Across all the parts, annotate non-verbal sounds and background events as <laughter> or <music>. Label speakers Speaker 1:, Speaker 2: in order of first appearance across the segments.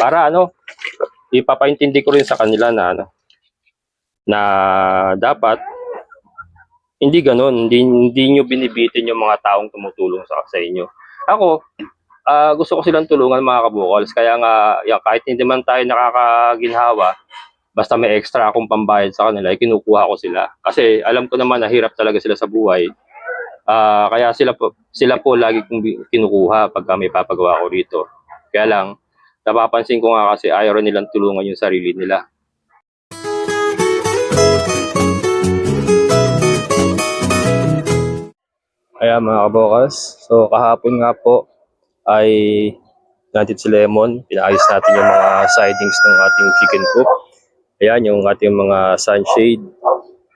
Speaker 1: Para ano, ipapaintindi ko rin sa kanila na ano, na dapat hindi ganun, hindi, hindi nyo binibitin yung mga taong tumutulong sa, sa inyo. Ako, ah, gusto ko silang tulungan mga kabukals, kaya nga, yan, kahit hindi man tayo nakakaginhawa, basta may extra akong pambayad sa kanila, kinukuha ko sila. Kasi alam ko naman na hirap talaga sila sa buhay. Ah, kaya sila po, sila po lagi kong kinukuha pagka may papagawa ko rito. Kaya lang, napapansin ko nga kasi ayaw nilang tulungan yung sarili nila. Ayan mga kabokas, so kahapon nga po ay natin si Lemon, pinaayos natin yung mga sidings ng ating chicken coop. Ayan yung ating mga sunshade.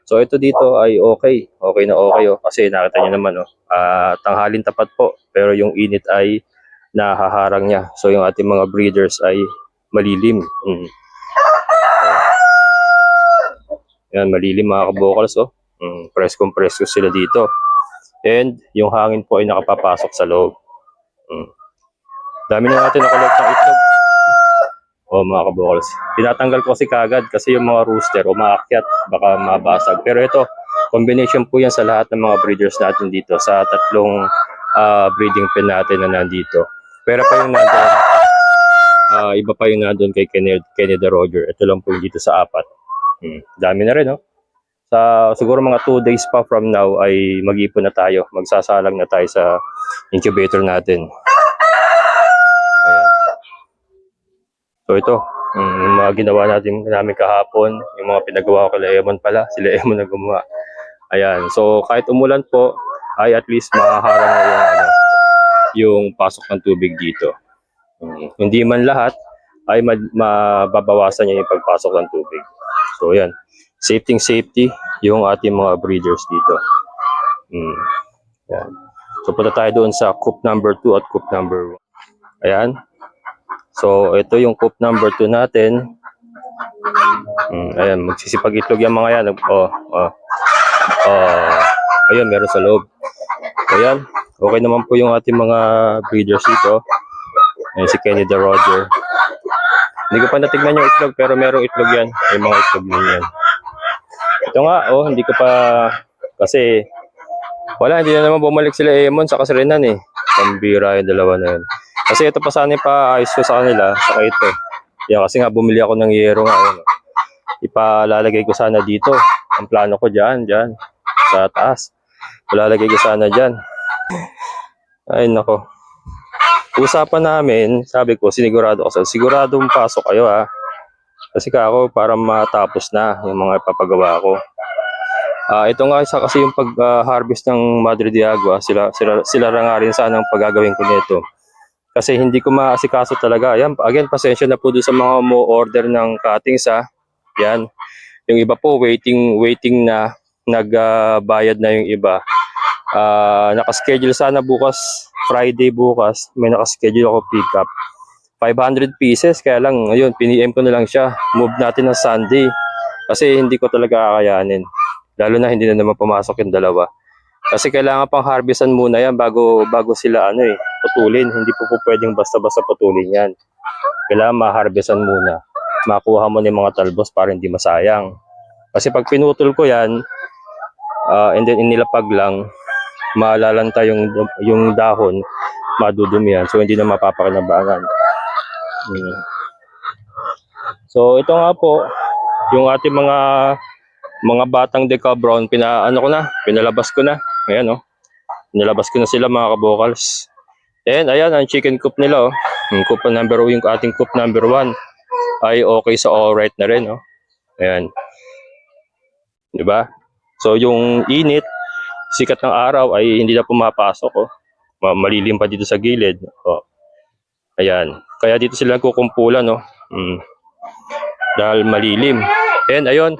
Speaker 1: So ito dito ay okay, okay na okay oh, kasi nakita niyo naman oh, ah, tanghalin tapat po pero yung init ay nahaharang niya. So yung ating mga breeders ay malilim. Mm. Yan, malilim mga kabokals oh. Mm, preskong presko sila dito. And yung hangin po ay nakapapasok sa loob. Mm. Dami na natin nakolekt ng itlog. O mga kabokals. Tinatanggal ko kasi kagad kasi yung mga rooster umaakyat baka mabasag. Pero ito, combination po yan sa lahat ng mga breeders natin dito sa tatlong ah, breeding pen natin na nandito. Pero pa yung nandun, ah, iba pa yung nandun kay Kenneth, Kenneth Roger. Ito lang po yung dito sa apat. Hmm. Dami na rin, no? Sa siguro mga 2 days pa from now ay mag-ipon na tayo. Magsasalang na tayo sa incubator natin. Ayan. So ito, mm, yung mga ginawa natin namin kahapon, yung mga pinagawa ko kay Lemon pala, sila Lemon na gumawa. Ayan. So kahit umulan po, ay at least makaharang na yung, ano, yung pasok ng tubig dito. Mm, Hindi man lahat ay ma- mababawasan niya yung pagpasok ng tubig. So yan. Safety safety yung ating mga breeders dito. Mm. Yan. So punta tayo doon sa coop number 2 at coop number 1. Ayan. So ito yung coop number 2 natin. Mm, ayan, magsisipag itlog yung mga yan. Oh, oh. Oh, ayun, meron sa loob. Ayan, okay naman po yung ating mga breeders dito. Ayan si Kenny the Roger. Hindi ko pa natignan yung itlog pero merong itlog yan. May mga itlog din yan. Ito nga, oh, hindi ko pa kasi wala, hindi na naman bumalik sila Emon sa Kasrinan eh. Pambira yung dalawa na yun. Kasi ito pa sana pa ayos ko sa kanila, saka ito. Yan, kasi nga bumili ako ng yero nga. Ayun, oh. Ipalalagay ko sana dito. Ang plano ko dyan, dyan. Sa taas. Ipalalagay ko sana dyan. Ay, nako. Usapan namin, sabi ko, sinigurado ko sa siguradong pasok kayo ha. Kasi ka ako para matapos na yung mga ipapagawa ko. Ah, ito nga isa kasi yung pag-harvest ng Madre de Agua, sila sila sila ra nga rin sana ang paggagawin ko nito. Kasi hindi ko maasikaso talaga. Yan, again, pasensya na po doon sa mga mo order ng cuttings ha. Yan. Yung iba po waiting waiting na nagbayad na yung iba. Ah, naka-schedule sana bukas, Friday bukas, may naka-schedule ako pick up. 500 pieces, kaya lang, ayun, piniem ko na lang siya. Move natin ng Sunday. Kasi hindi ko talaga kakayanin. Lalo na hindi na naman pumasok yung dalawa. Kasi kailangan pang harvestan muna yan bago bago sila ano eh, putulin. Hindi po po pwedeng basta-basta putulin yan. Kailangan ma-harvestan muna. Makuha mo na yung mga talbos para hindi masayang. Kasi pag pinutol ko yan, ah, and then inilapag lang, maalalanta yung, yung dahon, madudumi yan. So hindi na mapapakinabangan. Mm. So ito nga po, yung ating mga mga batang Deca Brown, pina, ano ko na, pinalabas ko na. Ayan oh. Pinalabas ko na sila mga kabokals. And ayan, ang chicken coop nila oh. Yung coop number yung ating coop number 1 ay okay sa alright na rin oh. Ayan. 'Di ba? So yung init, sikat ng araw ay hindi na pumapasok oh. Ma- Malilim pa dito sa gilid. Oh. Ayan. Kaya dito sila nagkukumpulan no. Mm. Dahil malilim. And ayun,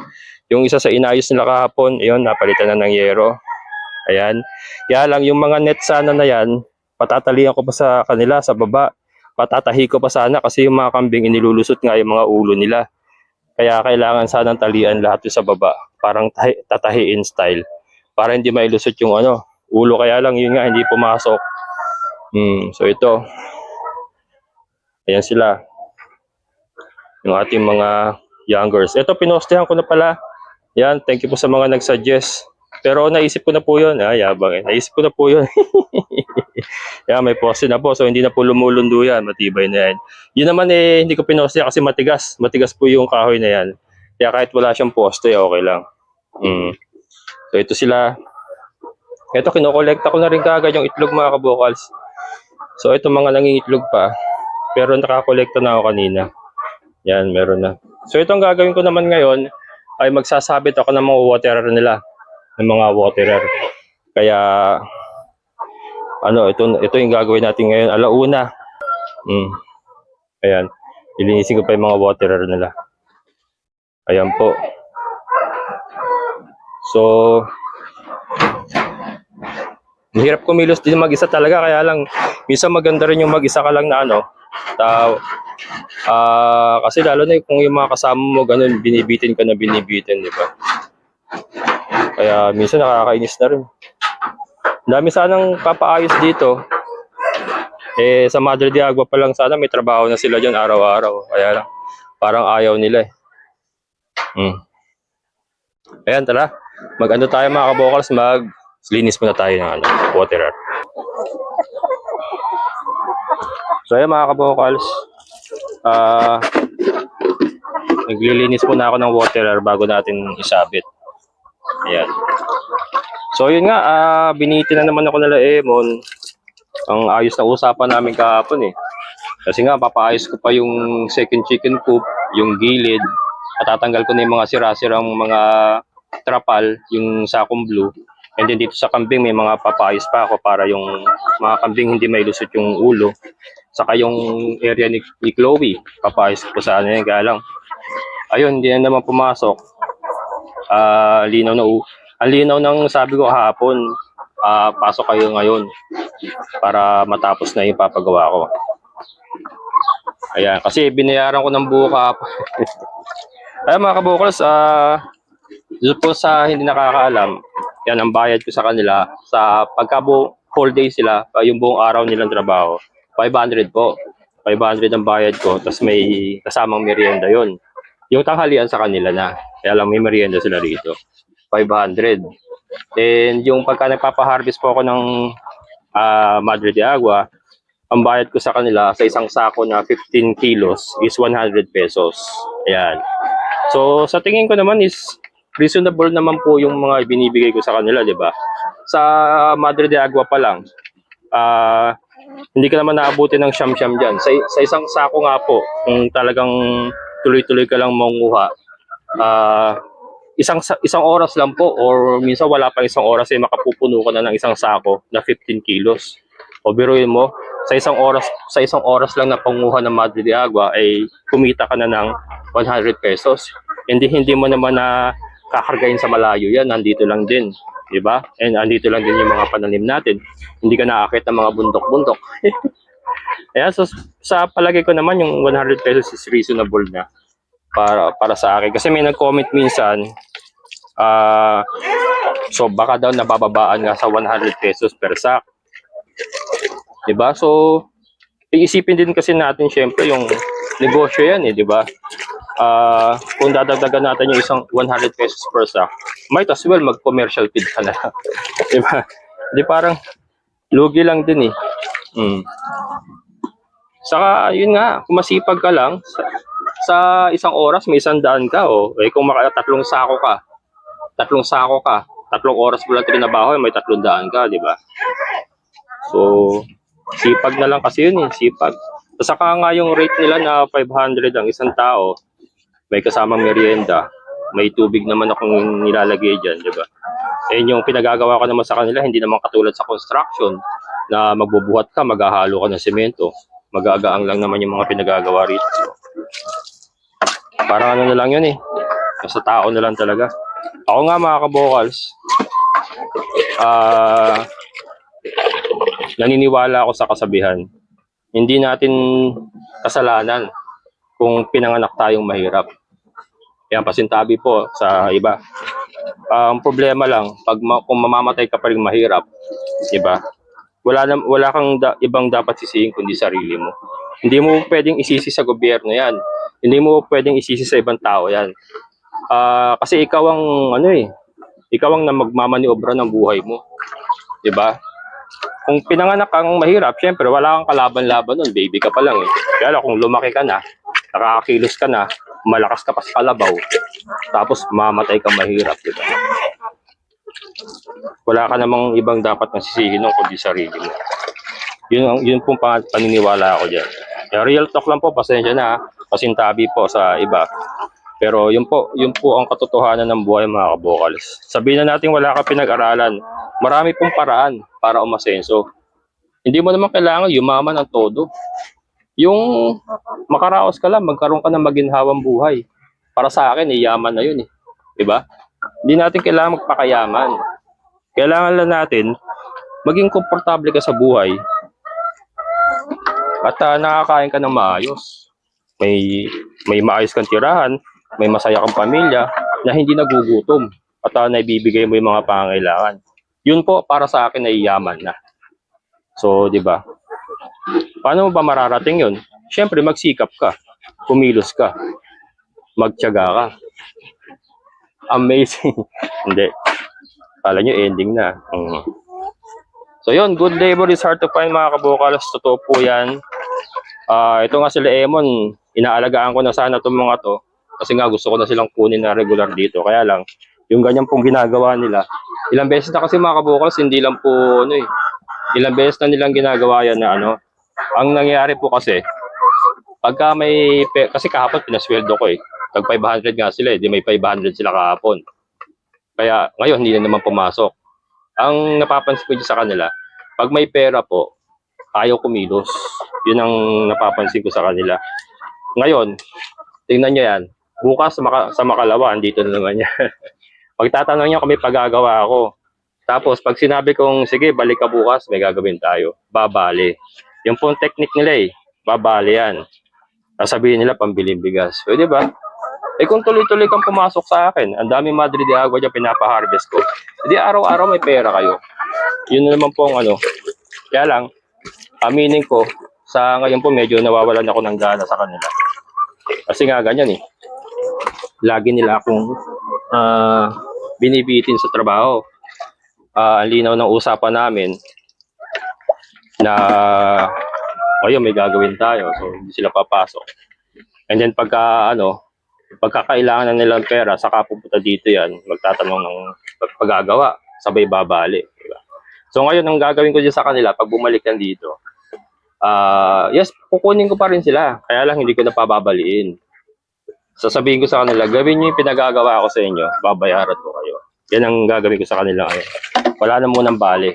Speaker 1: yung isa sa inayos nila kahapon, ayun, napalitan na ng yero. Ayan. Kaya lang yung mga net sana na yan, patatalian ko pa sa kanila sa baba. Patatahi ko pa sana kasi yung mga kambing inilulusot nga yung mga ulo nila. Kaya kailangan sanang talian lahat yung sa baba. Parang tahi, tatahiin style. Para hindi mailusot yung ano, ulo. Kaya lang yun nga, hindi pumasok. Hmm, so ito. Ayan sila. yung ating mga youngers. Ito, pinostehan ko na pala. Yan, thank you po sa mga nag-suggest. Pero naisip ko na po yun. Ah, yabang. Naisip ko na po yun. <laughs> yan, may poste na po. So, hindi na po lumulundo yan. Matibay na yan. Yun naman eh, hindi ko pinoste kasi matigas. Matigas po yung kahoy na yan. Kaya kahit wala siyang poste, okay lang. Mm. So, ito sila. Ito, kinokolekta ko na rin kagad yung itlog mga kabukals. So, ito mga nangingitlog pa. Pero nakakolekta na ako kanina. Yan, meron na. So, itong gagawin ko naman ngayon ay magsasabit ako ng mga waterer nila. Ng mga waterer. Kaya, ano, ito, ito yung gagawin natin ngayon. Alauna. Mm. Ayan. Ilinisin ko pa yung mga waterer nila. Ayan po. So, Mahirap kumilos din mag-isa talaga kaya lang minsan maganda rin yung mag-isa ka lang na ano. Ta ah kasi lalo na kung yung mga kasama mo ganun binibitin ka na binibitin, di ba? Kaya minsan nakakainis na rin. Dami sanang papaayos dito. Eh sa Madre de Agua pa lang sana may trabaho na sila diyan araw-araw. Kaya lang parang ayaw nila eh. Hmm. Ayan, tara. Mag-ano tayo mga kabokals, mag linis muna tayo ng ano, waterer. So ayan mga kabokals, ah naglilinis muna ako ng waterer bago natin isabit. Ayan. So yun nga, ah biniti na naman ako nila Emon. Ang ayos na usapan namin kahapon eh. Kasi nga, papaayos ko pa yung second chicken coop, yung gilid, at tatanggal ko na yung mga sira-sirang mga trapal, yung sakong blue. And then dito sa kambing, may mga papayos pa ako para yung mga kambing hindi may yung ulo. Saka yung area ni, ni Chloe, papayos ko sa ano yung galang. Ayun, hindi na naman pumasok. Ah, linaw na Ang linaw ng sabi ko kahapon, ah, pasok kayo ngayon para matapos na yung papagawa ko. Ayan, kasi binayaran ko ng kahapon. <laughs> Ayan mga kabukals, ah, dito po sa hindi nakakaalam, yan ang bayad ko sa kanila. Sa pagka whole day sila, yung buong araw nilang trabaho, 500 po. 500 ang bayad ko, tapos may kasamang merienda yon. Yung tanghalian sa kanila na. Kaya lang may merienda sila rito. 500. And yung pagka nagpapa-harvest po ako ng ah, Madre de Agua, ang bayad ko sa kanila sa isang sako na 15 kilos is 100 pesos. Ayan. So, sa tingin ko naman is reasonable naman po yung mga binibigay ko sa kanila, di ba? Sa Madre de Agua pa lang, ah hindi ka naman naabuti ng siyam-siyam dyan. Sa, sa isang sako nga po, kung talagang tuloy-tuloy ka lang manguha, ah isang sa- isang oras lang po or minsan wala pang isang oras eh makapupuno ka na ng isang sako na 15 kilos. O biruin mo, sa isang oras sa isang oras lang na panguha ng Madre de Agua ay kumita ka na ng 100 pesos. Hindi hindi mo naman na kakargahin sa malayo yan, nandito lang din, 'di ba? And andito lang din yung mga pananim natin. Hindi ka naakit ng mga bundok-bundok. <laughs> Ayan, so sa palagay ko naman yung 100 pesos is reasonable na para para sa akin kasi may nag-comment minsan ah so baka daw nabababaan nga sa 100 pesos per sack. 'Di ba? So iisipin din kasi natin syempre yung negosyo yan eh, 'di ba? Ah, kung dadagdagan natin yung isang 100 pesos per sack, might as well mag-commercial feed ka na. <laughs> 'Di ba? Di parang lugi lang din eh. Mm. Saka, yun nga, kung masipag ka lang, sa, sa isang oras may isang daan ka, o eh, kung maka, tatlong sako ka, tatlong sako ka, tatlong oras mo lang trinabaho, may tatlong daan ka, di ba? So, sipag na lang kasi yun eh, sipag. Saka nga yung rate nila na 500 ang isang tao, may kasamang merienda, may tubig naman akong nilalagay dyan, di ba? Eh, yung pinagagawa ko naman sa kanila, hindi naman katulad sa construction na magbubuhat ka, maghahalo ka ng semento. Mag-aagaang lang naman yung mga pinagagawa rito. Parang ano na lang yun eh. Sa tao na lang talaga. Ako nga mga kabokals, ah naniniwala ako sa kasabihan. Hindi natin kasalanan kung pinanganak tayong mahirap. Yan, pasintabi po sa iba. Ah, ang problema lang, pag ma- kung mamamatay ka pa rin mahirap, di ba? Wala na, wala kang da- ibang dapat sisihin kundi sarili mo. Hindi mo pwedeng isisi sa gobyerno 'yan. Hindi mo pwedeng isisi sa ibang tao yan. Ah, kasi ikaw ang ano eh, ikaw ang na magmamaniobra ng buhay mo. 'Di ba? Kung pinanganak kang mahirap, syempre wala kang kalaban-laban nun, baby ka pa lang eh. Kaya kung lumaki ka na, nakakakilos ka na, malakas ka pa sa kalabaw, tapos mamatay kang mahirap, di ba? Wala ka namang ibang dapat nasisihin nun kundi sarili mo. Yun, ang, yun pong pa- paniniwala ako dyan. Real talk lang po, pasensya na, pasintabi po sa iba. Pero yun po, yun po ang katotohanan ng buhay mga kabokals. Sabihin na natin wala ka pinag-aralan. Marami pong paraan para umasenso. Hindi mo naman kailangan yumaman ng todo. Yung makaraos ka lang, magkaroon ka ng maginhawang buhay. Para sa akin, eh, yaman na yun eh. Diba? Hindi natin kailangan magpakayaman. Kailangan lang natin maging komportable ka sa buhay at ah, nakakain ka ng maayos. May may maayos kang tirahan, may masaya kang pamilya na hindi nagugutom at uh, naibibigay mo yung mga pangangailangan. Yun po para sa akin ay yaman na. So, di ba? Paano mo ba mararating yun? Siyempre, magsikap ka. Kumilos ka. Magtiyaga ka. Amazing. <laughs> Hindi. Kala nyo ending na. Mm. So yun, good labor is hard to find mga kabukals. Totoo po yan. Ah, ito nga sila Emon, inaalagaan ko na sana itong mga to. Kasi nga gusto ko na silang kunin na regular dito. Kaya lang, yung ganyan pong ginagawa nila. Ilang beses na kasi mga kabukals, hindi lang po ano eh. Ilang beses na nilang ginagawa yan na ano. Ang nangyayari po kasi, pagka may, kasi kahapon pinasweldo ko eh. Tag 500 nga sila eh, di may 500 sila kahapon. Kaya ngayon hindi na naman pumasok. Ang napapansin ko sa kanila, pag may pera po, ayaw kumilos. Yun ang napapansin ko sa kanila. Ngayon, tingnan nyo yan. Bukas maka, sa Makalawa, andito na naman yan. <laughs> Pagtatanong niya kung may pagagawa ako. Tapos pag sinabi kong, sige, balik ka bukas, may gagawin tayo. Babali. Yung pong technique nila eh, babali yan. Sasabihin nila, pambiling bigas. Pwede ba? Eh kung tuloy-tuloy kang pumasok sa akin, ang dami Madre de Agua dyan pinapaharvest ko. Hindi araw-araw may pera kayo. Yun na naman po ang ano. Kaya lang, aminin ko, sa ngayon po medyo nawawalan ako ng gana sa kanila. Kasi nga ganyan eh. Lagi nila akong ah, binibitin sa trabaho. Ah, ang linaw ng usapan namin na ngayon may gagawin tayo so hindi sila papasok. And then pagka ano, pagkakailangan na nilang pera, saka pupunta dito yan, magtatanong ng pag- paggagawa, sabay babali. Diba? So ngayon, ang gagawin ko dyan sa kanila, pag bumalik yan dito, ah yes, kukunin ko pa rin sila, kaya lang hindi ko na pababaliin. Sasabihin ko sa kanila, gawin niyo yung pinagagawa ko sa inyo, babayaran ko kayo. Yan ang gagawin ko sa kanila ngayon. Wala na munang bali.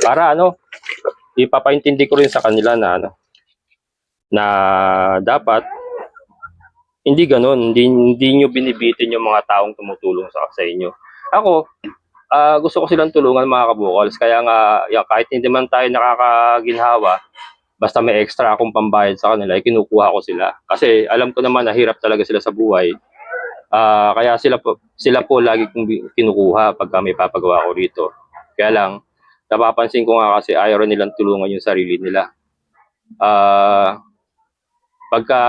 Speaker 1: Para ano, ipapaintindi ko rin sa kanila na ano, na dapat hindi ganoon, hindi hindi niyo binibitin yung mga taong tumutulong sa sa inyo. Ako, ah, gusto ko silang tulungan mga kabukals, kaya nga ya, kahit hindi man tayo nakakaginhawa, basta may extra akong pambayad sa kanila, ay kinukuha ko sila. Kasi alam ko naman na hirap talaga sila sa buhay. Ah, kaya sila po, sila po lagi kong kinukuha pagka may papagawa ko rito. Kaya lang, napapansin ko nga kasi ayaw rin nilang tulungan yung sarili nila. Ah, pagka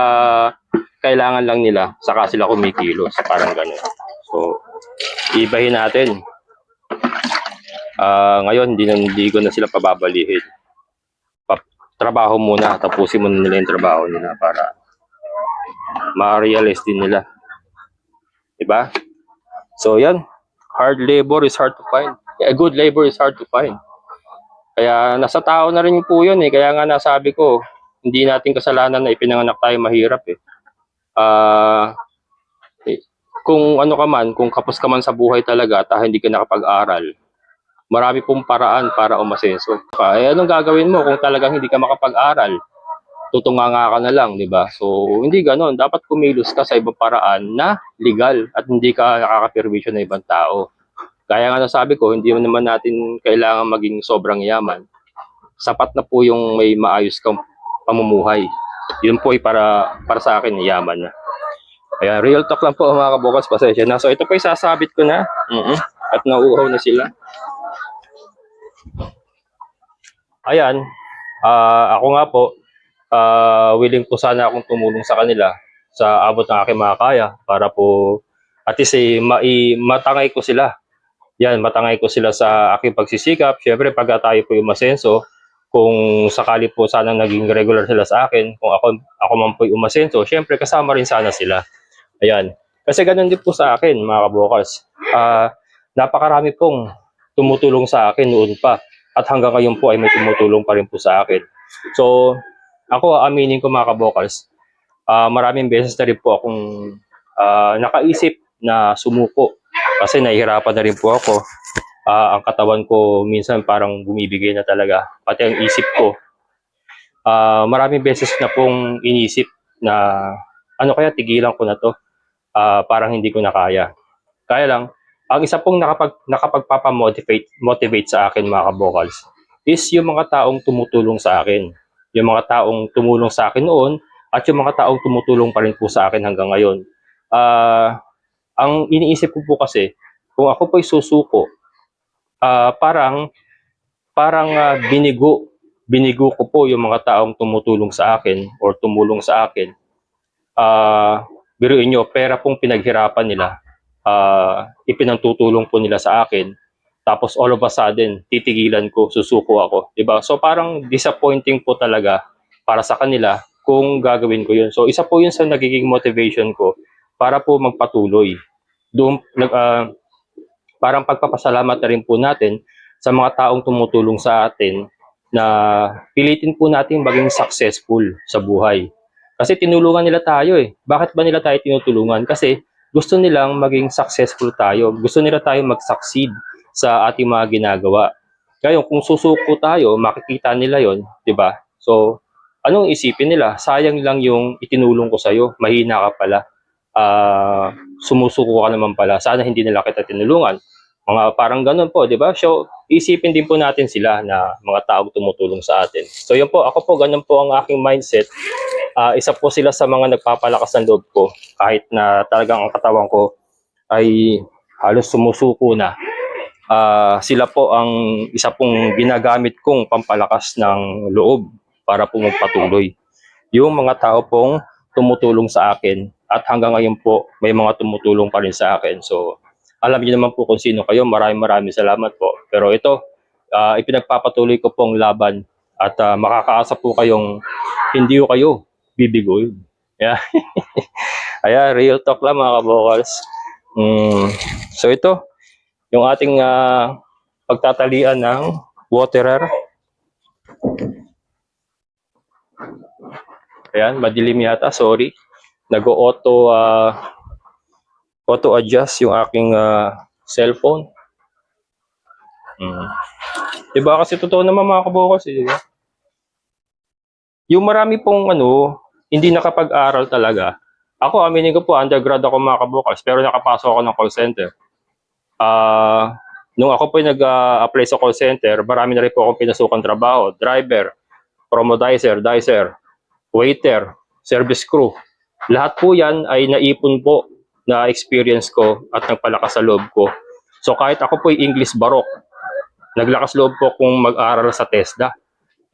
Speaker 1: kailangan lang nila, saka sila kumikilos, parang gano'n. So, ibahin natin. Ah, ngayon, hindi, hindi ko na sila pababalihin. Trabaho muna, tapusin muna nila yung trabaho nila para ma-realize din nila. Diba? So, yan. Hard labor is hard to find. A good labor is hard to find. Kaya nasa tao na rin po yun eh. Kaya nga nasabi ko, hindi natin kasalanan na ipinanganak tayo mahirap eh. Ah, eh, kung ano ka man, kung kapos ka man sa buhay talaga at ah, hindi ka nakapag-aral, marami pong paraan para umasenso. Eh, anong gagawin mo kung talagang hindi ka makapag-aral? Tutunganga ka na lang, di ba? So, hindi ganon. Dapat kumilos ka sa ibang paraan na legal at hindi ka nakakapirwisyo ng ibang tao. Kaya nga nasabi ko, hindi naman natin kailangan maging sobrang yaman. Sapat na po yung may maayos kang pamumuhay. Yun po ay para, para sa akin, yaman na. Kaya real talk lang po mga kabukas, pasensya na. So ito po isasabit ko na. Mhm. At nauuhaw na sila. Ayan. Ah, ako nga po, ah, willing po sana akong tumulong sa kanila. sa abot ng aking makakaya para po at least eh, mai, matangay ko sila. Yan, matangay ko sila sa aking pagsisikap. Siyempre, pag tayo po yung umasenso, kung sakali po sanang naging regular sila sa akin, kung ako, ako man po yung umasenso, siyempre kasama rin sana sila. Ayan. Kasi ganun din po sa akin, mga kabokals. Ah, napakarami pong tumutulong sa akin noon pa. At hanggang ngayon po ay may tumutulong pa rin po sa akin. So, ako, aminin ko mga kabokals, ah maraming beses na rin po akong ah, nakaisip na sumuko. Kasi nahihirapan na rin po ako. Ah, ang katawan ko minsan parang bumibigay na talaga. Pati ang isip ko. Ah, maraming beses na pong inisip na ano kaya tigilan ko na to. Ah, parang hindi ko na kaya. Kaya lang, ang isa pong nakapag, nakapagpapamotivate motivate sa akin mga kabokals is yung mga taong tumutulong sa akin. Yung mga taong tumulong sa akin noon at yung mga taong tumutulong pa rin po sa akin hanggang ngayon. Ah, ang iniisip ko po kasi, kung ako po'y susuko, ah, parang parang ah, binigo binigo ko po yung mga taong tumutulong sa akin or tumulong sa akin. Ah, biruin nyo, pera pong pinaghirapan nila. Ah, ipinantutulong po nila sa akin. Tapos all of a sudden, titigilan ko, susuko ako. 'Di ba? So parang disappointing po talaga para sa kanila kung gagawin ko yun. So isa po yun sa nagiging motivation ko para po magpatuloy. Doon, ah, parang pagpapasalamat na rin po natin sa mga taong tumutulong sa atin na pilitin po natin maging successful sa buhay. Kasi tinulungan nila tayo eh. Bakit ba nila tayo tinutulungan? Kasi gusto nilang maging successful tayo. Gusto nila tayo mag-succeed sa ating mga ginagawa. Kaya kung susuko tayo, makikita nila yon, 'di ba? So, anong isipin nila? Sayang lang yung itinulong ko sa'yo. Mahina ka pala. Ah, sumusuko ka naman pala. Sana hindi nila kita tinulungan. Mga parang ganun po, di ba? So, isipin din po natin sila na mga taong tumutulong sa atin. So, yun po, ako po, ganun po ang aking mindset. Ah, isa po sila sa mga nagpapalakas ng loob ko. Kahit na talagang ang katawan ko ay halos sumusuko na. Ah, sila po ang isa pong ginagamit kong pampalakas ng loob para po magpatuloy. Yung mga tao pong tumutulong sa akin at hanggang ngayon po may mga tumutulong pa rin sa akin. So, alam niyo naman po kung sino kayo. Maraming maraming salamat po. Pero ito, ah, ipinagpapatuloy ko pong laban at ah, makakaasa po kayong hindi ko kayo bibigoy. Yeah. <laughs> Ayan, real talk lang mga kabokals. Mm, so ito, yung ating ah, pagtatalian ng waterer. Ayan, madilim yata, sorry. Nag-auto ah, auto adjust yung aking ah, cellphone. Mm. Diba kasi totoo naman mga kabokals, eh, diba? Yung marami pong ano, hindi nakapag-aral talaga. Ako, aminin ko po, undergrad ako mga kabokals, pero nakapasok ako ng call center. Ah, nung ako po nag-apply sa call center, marami na rin po akong pinasukang trabaho. Driver, promodizer, dicer, waiter, service crew. Lahat po yan ay naipon po na experience ko at nagpalakas sa loob ko. So kahit ako po ay English barok, naglakas loob po kung mag-aral sa TESDA.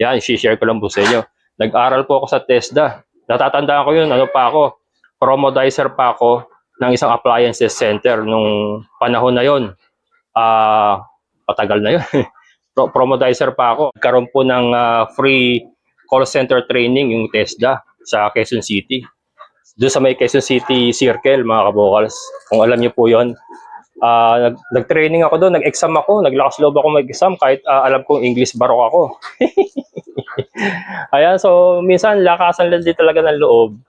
Speaker 1: Yan, share ko lang po sa inyo. Nag-aral po ako sa TESDA. Natatandaan ko yun, ano pa ako, promodizer pa ako ng isang appliances center nung panahon na yon. Ah, patagal na yun. <laughs> Pro- promodizer pa ako. Nagkaroon po ng ah, free call center training yung TESDA sa Quezon City. Doon sa may Quezon City Circle, mga kabokals. Kung alam niyo po yon. Ah, nag, nag-training ako doon, nag-exam ako, naglakas loob ako mag-exam kahit ah, alam kong English barok ako. <laughs> Ayan, so minsan lakasan lang din talaga ng loob.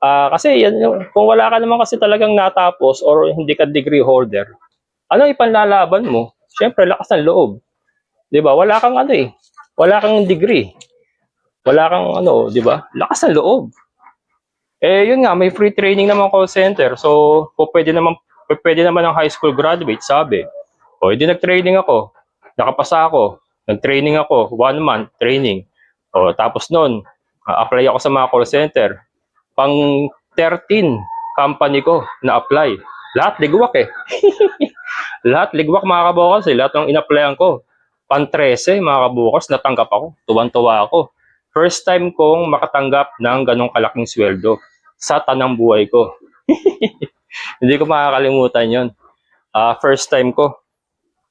Speaker 1: Ah, kasi yan kung wala ka naman kasi talagang natapos or hindi ka degree holder, ano ipanlalaban mo? Siyempre, lakas ng loob. 'Di ba? Wala kang ano eh. Wala kang degree. Wala kang ano, 'di ba? Lakas ng loob. Eh, yun nga, may free training naman call center. So, pwede naman pwede naman ng high school graduate, sabi. O, hindi nag-training ako. Nakapasa ako. Nag-training ako. One month training. O, tapos noon, apply ako sa mga call center. Pang 13 company ko na apply. Lahat ligwak eh. <laughs> Lahat ligwak mga kabukas eh. Lahat ng in-applyan ko. Pan 13 mga kabukas, natanggap ako. Tuwan-tuwa ako. First time kong makatanggap ng ganong kalaking sweldo. Sa tanang buhay ko. <laughs> Hindi ko makakalimutan yon. Ah, first time ko.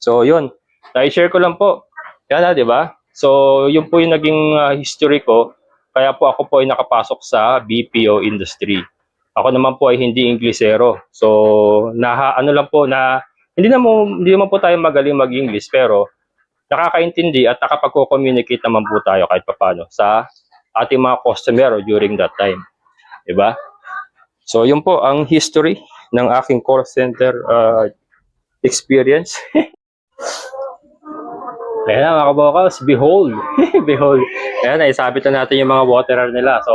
Speaker 1: So, yun. I-share ko lang po. Yan na, di ba? So, yun po yung naging ah, history ko. Kaya po ako po ay nakapasok sa BPO industry. Ako naman po ay hindi Inglesero. So, naha, ano lang po na hindi naman hindi naman po tayo magaling mag-English pero nakakaintindi at nakapagko-communicate naman po tayo kahit papaano sa ating mga customer during that time. 'Di ba? So, yun po ang history ng aking call center uh, experience. <laughs> Ayan na mga kabokals, behold. <laughs> behold. Ayan, naisabit na natin yung mga waterer nila. So,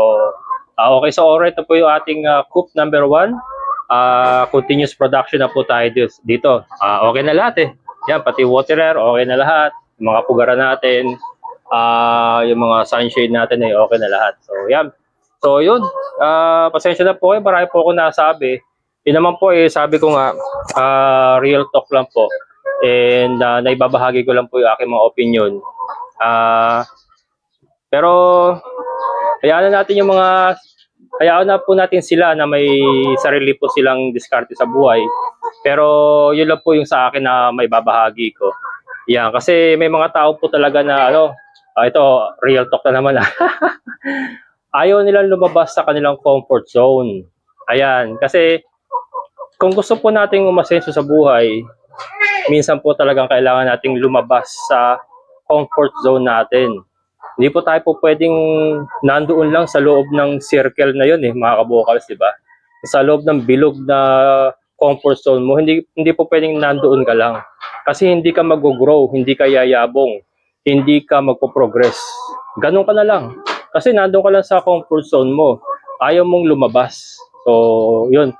Speaker 1: ah, okay. So, alright na po yung ating uh, coop number one. Ah, continuous production na po tayo dito. Ah, okay na lahat eh. Yan, pati waterer, okay na lahat. Yung mga pugara natin, ah, yung mga sunshade natin eh, okay na lahat. So, yan. So, yun. Ah, pasensya na po eh. Marami po ako nasabi. Yun naman po eh, sabi ko nga, ah, real talk lang po. And ah, naibabahagi ko lang po yung aking mga opinion. Ah, pero hayaan na natin yung mga hayaan na po natin sila na may sarili po silang diskarte sa buhay. Pero yun lang po yung sa akin na may babahagi ko. Yan, kasi may mga tao po talaga na ano, ah, ito real talk na naman. <laughs> Ayaw nilang lumabas sa kanilang comfort zone. Ayan, kasi kung gusto po nating umasenso sa buhay, minsan po talagang kailangan nating lumabas sa comfort zone natin. Hindi po tayo po pwedeng nandoon lang sa loob ng circle na yun eh, mga kabokals, di ba? Sa loob ng bilog na comfort zone mo, hindi hindi po pwedeng nandoon ka lang. Kasi hindi ka mag-grow, hindi ka yayabong, hindi ka magpo-progress. Ganun ka na lang. Kasi nandoon ka lang sa comfort zone mo. Ayaw mong lumabas. So, yun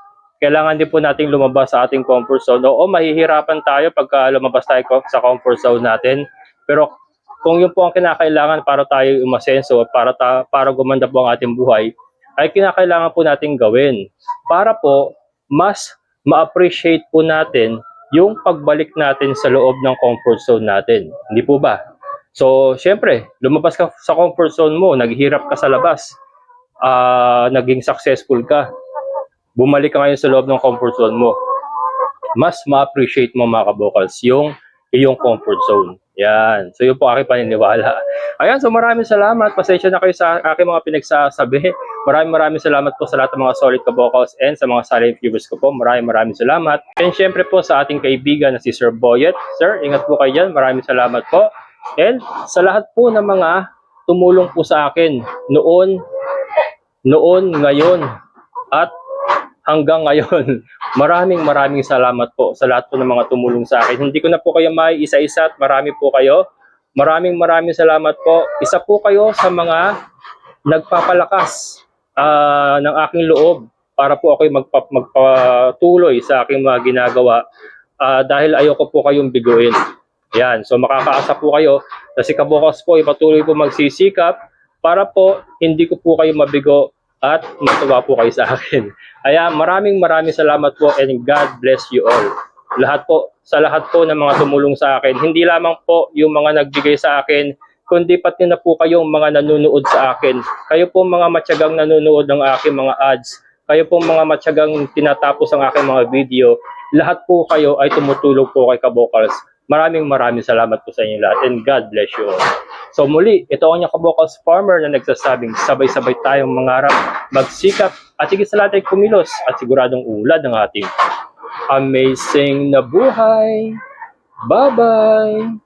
Speaker 1: kailangan din po nating lumabas sa ating comfort zone. Oo, mahihirapan tayo pagka lumabas tayo sa comfort zone natin. Pero kung yun po ang kinakailangan para tayo umasenso para, ta- para gumanda po ang ating buhay, ay kinakailangan po nating gawin. Para po, mas ma-appreciate po natin yung pagbalik natin sa loob ng comfort zone natin. Hindi po ba? So, syempre, lumabas ka sa comfort zone mo, naghihirap ka sa labas, ah naging successful ka, bumalik ka ngayon sa loob ng comfort zone mo, mas ma-appreciate mo mga kabokals yung iyong comfort zone. Yan. So yun po aking paniniwala. <laughs> Ayan, so maraming salamat. Pasensya na kayo sa aking mga pinagsasabi. <laughs> Maraming maraming salamat po sa lahat ng mga solid kabokals and sa mga silent viewers ko po. Maraming maraming salamat. And syempre po sa ating kaibigan na si Sir Boyet. Sir, ingat po kayo dyan. Maraming salamat po. And sa lahat po ng mga tumulong po sa akin noon, noon, ngayon, at hanggang ngayon. <laughs> Maraming maraming salamat po sa lahat po ng mga tumulong sa akin. Hindi ko na po kayo may isa-isa at marami po kayo. Maraming maraming salamat po. Isa po kayo sa mga nagpapalakas ah, ng aking loob para po ako magpa, magpatuloy sa aking mga ginagawa Ah, dahil ayoko po kayong biguin. Yan, so makakaasa po kayo na si Kabukas po ipatuloy po magsisikap para po hindi ko po kayo mabigo at matuwa po kayo sa akin. Kaya maraming maraming salamat po and God bless you all. Lahat po, sa lahat po ng mga tumulong sa akin, hindi lamang po yung mga nagbigay sa akin, kundi pati na po kayong mga nanonood sa akin. Kayo po mga matyagang nanonood ng aking mga ads. Kayo po mga matyagang tinatapos ang aking mga video. Lahat po kayo ay tumutulong po kay Kabokals. Maraming maraming salamat po sa inyo lahat and God bless you all. So muli, ito ang inyong Kabokals Farmer na nagsasabing sabay-sabay tayong mangarap, magsikap at higit sa lahat ay kumilos at siguradong ulad ng ating amazing na buhay. Bye-bye!